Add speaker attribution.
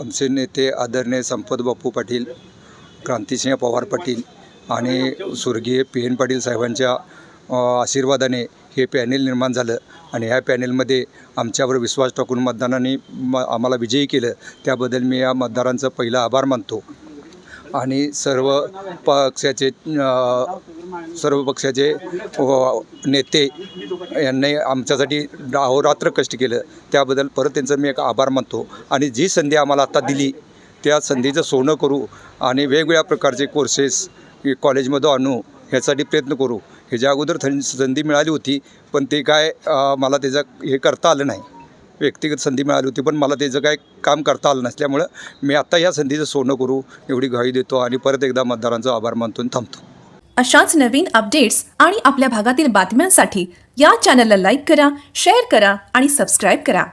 Speaker 1: आमचे नेते आदरणीय संपत बापू पाटील क्रांतिसिंह पवार पाटील आणि स्वर्गीय पी एन पाटील साहेबांच्या आशीर्वादाने हे पॅनेल निर्माण झालं आणि ह्या पॅनेलमध्ये आमच्यावर विश्वास टाकून मतदानाने म आम्हाला विजयी केलं. त्याबद्दल मी या मतदारांचं पहिला आभार मानतो. आणि सर्व पक्षाचे सर्व पक्षाचे नेते यांनी आमच्यासाठी अहोरात्र कष्ट केलं. त्याबद्दल परत त्यांचं मी एक आभार मानतो. आणि जी संधी आम्हाला आता दिली त्या संधीचं सोनं करू आणि वेगवेगळ्या प्रकारचे कोर्सेस कॉलेजमध्ये आणू ह्यासाठी प्रयत्न करू. ह्याच्या अगोदर थं संधी मिळाली होती पण ते काय मला त्याचं हे करता आलं नाही. व्यक्तिगत संधी मिळाली होती पण मला त्याचं काय काम करता आलं नसल्यामुळं मी आत्ता या संधीचं सोनं करू एवढी घाई देतो आणि परत एकदा मतदारांचा आभार मानतो थांबतो.
Speaker 2: अशाच नवीन अपडेट्स आणि आपल्या भागातील बातम्यांसाठी या चॅनलला लाईक करा शेअर करा आणि सबस्क्राईब करा.